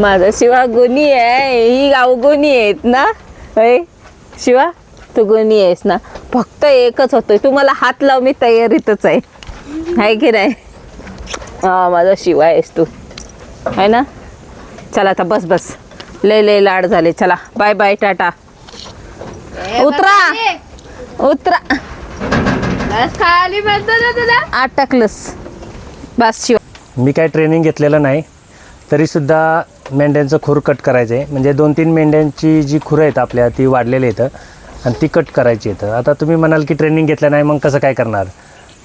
माझा शिवा गुणी आहे ही अवगुणी आहेत ना? होय शिवा तू गुणी आहेस ना? फक्त एकच होतोय तू मला हात लाव मी तयारीतच आहे. आहे की नाही? हा माझा शिवा आहेस तू. आहे ना? चला आता बस बस. लय लय लाड झाले. चला बाय बाय टाटा. उतरा! उतरा! खाली तुला. अटकलंस बस शिवा मी काय ट्रेनिंग घेतलेलं नाही तरीसुद्धा मेंढ्यांचं खूर कट करायचं. आहे म्हणजे दोन तीन मेंढ्यांची जी खुरं आहेत आपल्या ती वाढलेली येतं आणि ती कट करायची येतं आता तुम्ही म्हणाल की ट्रेनिंग घेतलं नाही मग कसं काय करणार?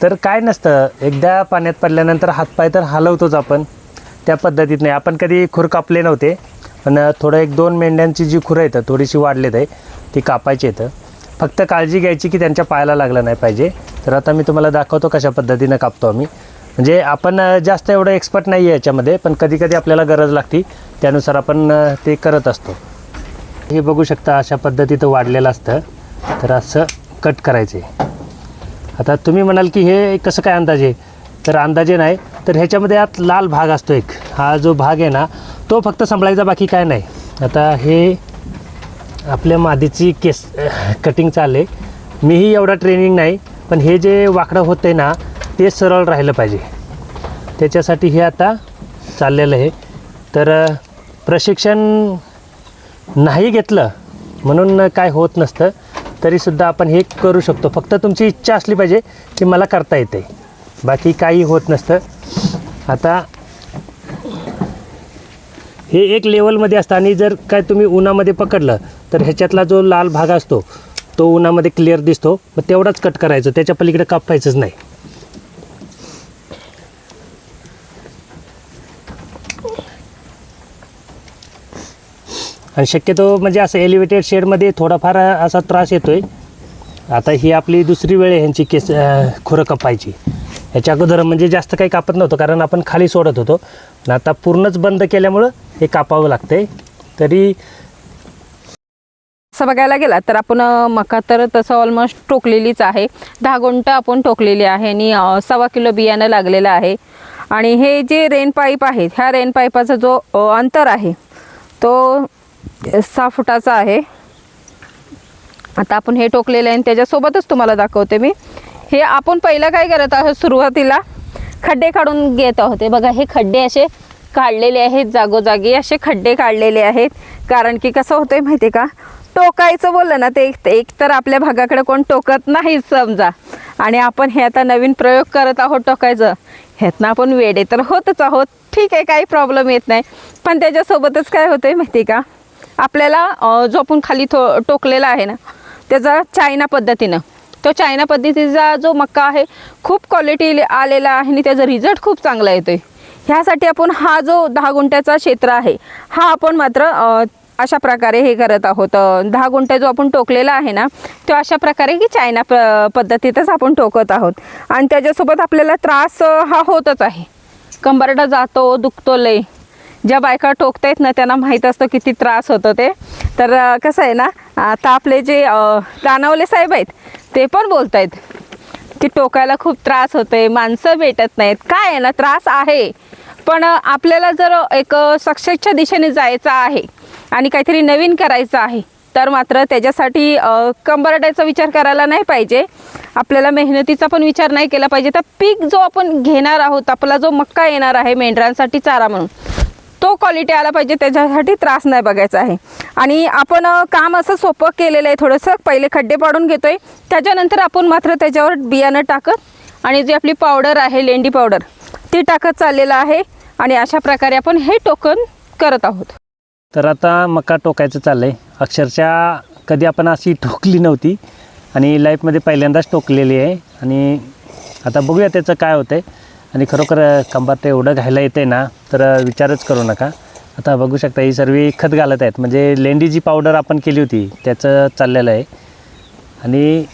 तर काय नसतं एकदा पाण्यात पडल्यानंतर हातपाय तर हलवतोच आपण. त्या पद्धतीत नाही. आपण कधी खूर कापले नव्हते पण थोडं एक दोन मेंढ्यांची जी खुरं येतं थोडीशी वाढलेत आहे ती कापायची येतं फक्त काळजी घ्यायची की त्यांच्या पायाला लागलं नाही पाहिजे. तर आता मी तुम्हाला दाखवतो कशा पद्धतीनं कापतो आम्ही. म्हणजे आपण जास्त एवढं एक्सपर्ट नाही आहे याच्यामध्ये पण कधी कधी आपल्याला गरज लागती. त्यानुसार आपण ते करत असतो. हे बघू शकता अशा पद्धतीचं वाढलेलं असतं. तर असं कट करायचे. आता तुम्ही म्हणाल की हे कसं काय अंदाजे तर अंदाजे नाही. तर ह्याच्यामध्ये आत लाल भाग असतो एक. हा जो भाग आहे ना तो फक्त सांभाळायचा बाकी काय नाही. आता हे आपल्या मादीची केस कटिंग चालले मीही एवढा ट्रेनिंग नाही पण हे जे वाकडं होतं आहे ना ते सरळ राहिलं पाहिजे. त्याच्यासाठी हे आता चाललेलं आहे. तर प्रशिक्षण नाही घेतलं म्हणून काय होत नसतं. तरीसुद्धा आपण हे करू शकतो. फक्त तुमची इच्छा असली पाहिजे की मला करता येते. बाकी काही होत नसतं. आता हे एक लेवलमध्ये असतं आणि जर काय तुम्ही उन्हामध्ये पकडलं तर ह्याच्यातला जो लाल भाग असतो तो उन्हामध्ये क्लिअर दिसतो. मग तेवढाच कट करायचं. त्याच्या पलीकडे कापायचंच नाही. आणि शक्यतो म्हणजे असं एलिव्हेटेड शेडमध्ये थोडाफार असा त्रास येतो आहे आता ही आपली दुसरी वेळ आहे ह्यांची केस खुरं कापायची. ह्याच्या अगोदर म्हणजे जास्त काही कापत नव्हतं कारण आपण खाली सोडत होतो. आणि आता पूर्णच बंद केल्यामुळं हे कापावं लागतंय. तरी असं बघायला गेला तर आपण मका तर तसं ऑलमोस्ट टोकलेलीच आहे. दहा गुंट आपण टोकलेली आहे आणि सव्वा किलो बियाणं लागलेलं आहे. आणि हे जे रेन पाईप आहेत ह्या रेन पाईपाचा जो अंतर आहे तो सहा फुटाचा आहे. आता आपण हे टोकलेलं आहे आणि त्याच्यासोबतच तुम्हाला दाखवते मी. हे आपण पहिलं काय करत आहोत सुरुवातीला? खड्डे काढून घेत आहोत. हे बघा हे खड्डे असे काढलेले आहेत जागोजागी असे खड्डे काढलेले आहेत. कारण की कसं होतंय माहिती आहे का? टोकायचं बोललं ना ते एक एक तर आपल्या भागाकडे कोण टोकत नाही समजा. आणि आपण हे आता नवीन प्रयोग करत आहोत टोकायचं. ह्यातनं आपण वेडे तर होतच आहोत. ठीक आहे काही प्रॉब्लेम येत नाही. पण त्याच्यासोबतच काय होतंय माहिती आहे का? आपल्याला जो आपण खाली थो टोकलेला आहे ना त्याचा चायना पद्धतीनं. तो चायना पद्धतीचा जो मक्का आहे खूप क्वालिटी आलेला आहे आणि त्याचा रिझल्ट खूप चांगला येतो आहे ह्यासाठी आपण हा जो दहा गुंठ्याचा क्षेत्र आहे हा आपण मात्र अशा प्रकारे हे करत आहोत. दहा गुंठा जो आपण टोकलेला आहे ना तो अशा प्रकारे की चायना प पद्धतीतच आपण टोकत आहोत. आणि त्याच्यासोबत आपल्याला त्रास हा होतच आहे. कंबरडा जातो दुखतो लय ज्या बायका टोकतायत ना त्यांना माहीत असतं किती त्रास होतो ते. तर कसं आहे ना आता आपले जे अ, कानावले साहेब आहेत ते पण बोलत आहेत की टोकायला खूप त्रास होते माणसं भेटत नाहीत. काय आहे ना त्रास आहे. पण आपल्याला जर एक सक्सेसच्या दिशेने जायचं आहे आणि काहीतरी नवीन करायचं आहे तर मात्र त्याच्यासाठी कंबरड्याचा विचार करायला नाही पाहिजे. आपल्याला मेहनतीचा पण विचार नाही केला पाहिजे. तर पीक जो आपण घेणार आहोत आपला जो मक्का येणार आहे मेंढरांसाठी चारा म्हणून क्वालिटी आला पाहिजे त्याच्यासाठी त्रास नाही बघायचा आहे. आणि आपण काम असं सोपं केलेलं आहे थोडंसं. पहिले खड्डे पाडून घेतो आहे त्याच्यानंतर आपण मात्र त्याच्यावर बियाणं टाकत आणि जी आपली पावडर आहे लेंडी पावडर ती टाकत चाललेलं आहे. आणि अशा प्रकारे आपण हे टोकन करत आहोत. तर आता मका टोकायचं चाललं आहे अक्षरशः कधी आपण अशी टोकली नव्हती. आणि लाईफमध्ये पहिल्यांदाच टोकलेली आहे. आणि आता बघूया त्याचं काय होतं आहे आणि खरोखर कंबात एवढं घायला येते ना तर विचारच करू नका. आता बघू शकता ही सर्व खत घालत आहेत. म्हणजे लेंडी जी पावडर आपण केली होती त्याचं चाललेलं आहे. आणि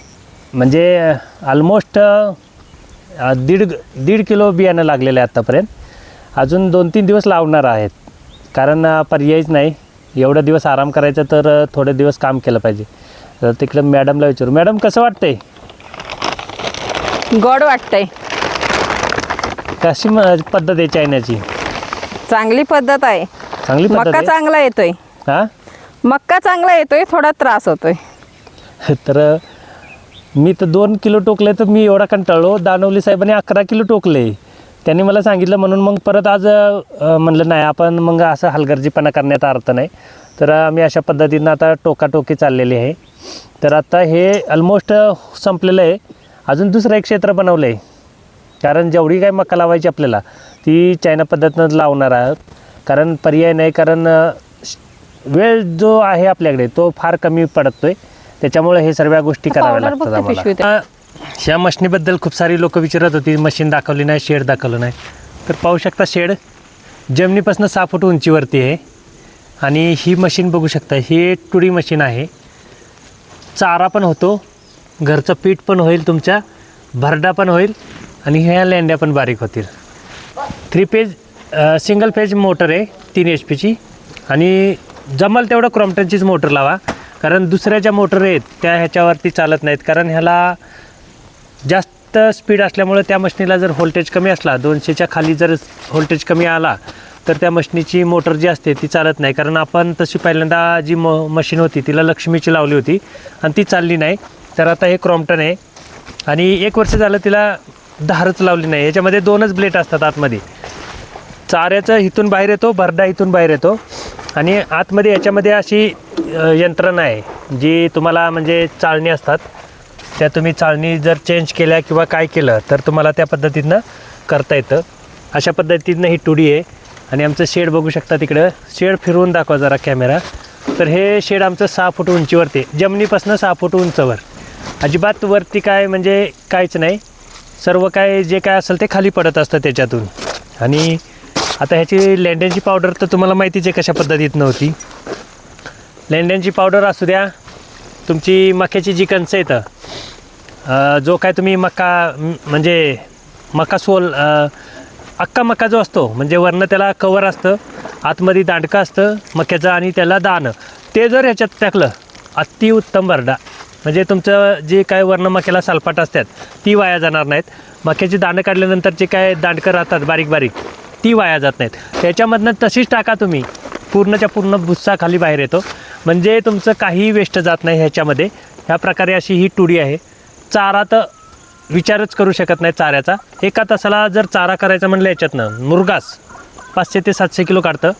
म्हणजे ऑलमोस्ट दीड दीड किलो बियाणं लागलेलं आहे आत्तापर्यंत अजून दोन तीन दिवस लावणार आहेत. कारण पर्यायच नाही. एवढं दिवस आराम करायचं तर थोडे दिवस काम केलं पाहिजे. तर तिकडं मॅडमला विचारू. मॅडम कसं वाटतंय? गॉड वाटतंय. कशी म- पद्धत आहे चायनाची? चांगली पद्धत आहे. चांगली पद्धत मक्का आहे? चांगला येतोय. हां? मक्का चांगला येतोय थोडा त्रास होतोय. तर मी तर दोन किलो टोकले तर मी एवढा कंटाळलो. दानवली साहेबांनी अकरा किलो टोकले. त्यांनी मला सांगितलं म्हणून मग परत आज अ, म्हणलं नाही आपण मग असं हलगर्जीपणा करण्याचा अर्थ नाही. तर आम्ही अशा पद्धतीनं आता टोकाटोकी चाललेली आहे. तर आता हे ऑलमोस्ट संपलेलं आहे. अजून दुसरं एक क्षेत्र बनवलं आहे कारण जेवढी काही मका लावायची आपल्याला ती चायना पद्धतीनं लावणार आहोत. कारण पर्याय नाही कारण वेळ जो आहे आपल्याकडे तो फार कमी पडतोय. त्याच्यामुळे हे सर्व गोष्टी कराव्या लागतात आम्हाला. ह्या मशीनीबद्दल खूप सारी लोक विचारत होती मशीन दाखवली नाही शेड दाखवलं नाही. तर पाहू शकता शेड जमिनीपासून सहा फूट उंचीवरती आहे. आणि ही मशीन बघू शकता ही टुडी मशीन आहे. चारा पण होतो घरचं पीठ पण होईल तुमच्या भरडा पण होईल. आणि ह्या लेंड्या पण बारीक होतील. Three page single page motor आहे तीन एच पीची आणि जमल तेवढं क्रॉम्प्टनचीच मोटर लावा. कारण दुसऱ्या ज्या मोटर आहेत त्या ह्याच्यावरती चालत नाहीत. कारण ह्याला जास्त स्पीड असल्यामुळे त्या मशनीला जर व्होल्टेज कमी असला दोनशेच्या खाली जर व्होल्टेज कमी आला तर त्या मशनीची मोटर जी असते ती चालत नाही. कारण आपण तशी पहिल्यांदा जी म मशीन होती तिला लक्ष्मीची लावली होती आणि ती चालली नाही. तर आता हे क्रॉम्प्टन आहे. आणि एक वर्ष झालं तिला धारच लावली नाही. याच्यामध्ये दोनच ब्लेड असतात आतमध्ये. चाऱ्याचं इथून बाहेर येतो भरडा इथून बाहेर येतो. आणि आतमध्ये याच्यामध्ये अशी यंत्रणा आहे जी तुम्हाला म्हणजे चाळणी असतात. त्या तुम्ही चाळणी जर चेंज केल्या किंवा काय केलं तर तुम्हाला त्या पद्धतीनं करता येतं. अशा पद्धतीनं ही टुडी आहे. आणि आमचं शेड बघू शकता तिकडं. शेड फिरवून दाखवा जरा कॅमेरा. तर हे शेड आमचं सहा फूट उंचीवरती जमिनीपासून सहा फूट उंचवर. अजिबात वरती काय म्हणजे काहीच नाही. सर्व काय जे काय असेल ते खाली पडत असतं त्याच्यातून. आणि आता ह्याची लेंड्यांची पावडर तर तुम्हाला माहितीच आहे कशा पद्धतीत नव्हती. लेंड्यांची पावडर असू द्या तुमची मक्याची जी कणसं येतं जो काय तुम्ही मका म्हणजे मका सोल अक्का अख्खा मका जो असतो म्हणजे वरनं त्याला कवर असतं आतमध्ये दांडकं असतं मक्याचं आणि त्याला दाणं. ते जर ह्याच्यात टाकलं अतिउत्तम बरडा. म्हणजे तुमचं जे काय वर्ण मक्याला सालपाट असतात ती वाया जाणार नाहीत. मक्याची दाणं काढल्यानंतर जे काय दांडकं राहतात बारीक बारीक ती वाया जात नाहीत. त्याच्यामधनं तशीच टाका तुम्ही. पूर्णच्या पूर्ण भुस्सा खाली बाहेर येतो. म्हणजे तुमचं काहीही वेस्ट जात नाही ह्याच्यामध्ये. ह्या प्रकारे अशी ही टुडी आहे. चारा तर विचारच करू शकत नाही चाऱ्याचा. एका तासाला जर चारा करायचा म्हणलं याच्यातनं मुरगास पाचशे ते सातशे किलो काढतं.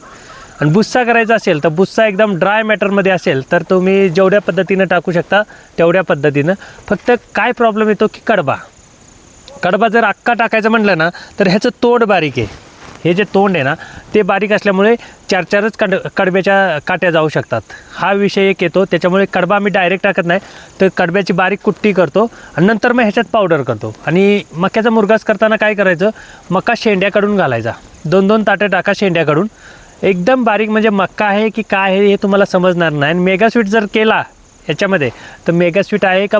आणि बुस्सा करायचा असेल तर बुस्सा एकदम ड्राय मॅटरमध्ये असेल तर तुम्ही जेवढ्या पद्धतीनं टाकू शकता तेवढ्या पद्धतीनं. फक्त काय प्रॉब्लेम येतो की कडबा. कडबा जर अक्का टाकायचं म्हटलं ना तर ह्याचं तोंड बारीक आहे. हे जे तोंड आहे ना ते बारीक असल्यामुळे चार चारच कड कडब्याच्या काट्या जाऊ शकतात. हा विषय एक येतो त्याच्यामुळे कडबा आम्ही डायरेक्ट टाकत नाही. तर कडब्याची बारीक कुट्टी करतो आणि नंतर मग ह्याच्यात पावडर करतो. आणि मक्याचा मुरगास करताना काय करायचं मका शेंड्याकडून घालायचा. दोन दोन ताटं टाका शेंड्याकडून. एकदम बारीक म्हणजे मक्का आहे की काय आहे हे तुम्हाला समजणार नाही. आणि मेगास्वीट जर केला याच्यामध्ये तर मेगास्वीट आहे का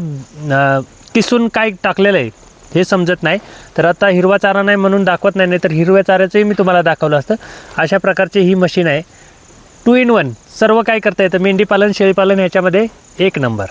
किसून काय टाकलेलं आहे हे समजत नाही. तर आता हिरवा चारा नाही म्हणून दाखवत नाही तर हिरव्या चाऱ्याचंही मी तुम्हाला दाखवलं असतं. अशा प्रकारची ही मशीन आहे. टू इन वन सर्व काय करता येतं? मेंढीपालन शेळीपालन ह्याच्यामध्ये एक नंबर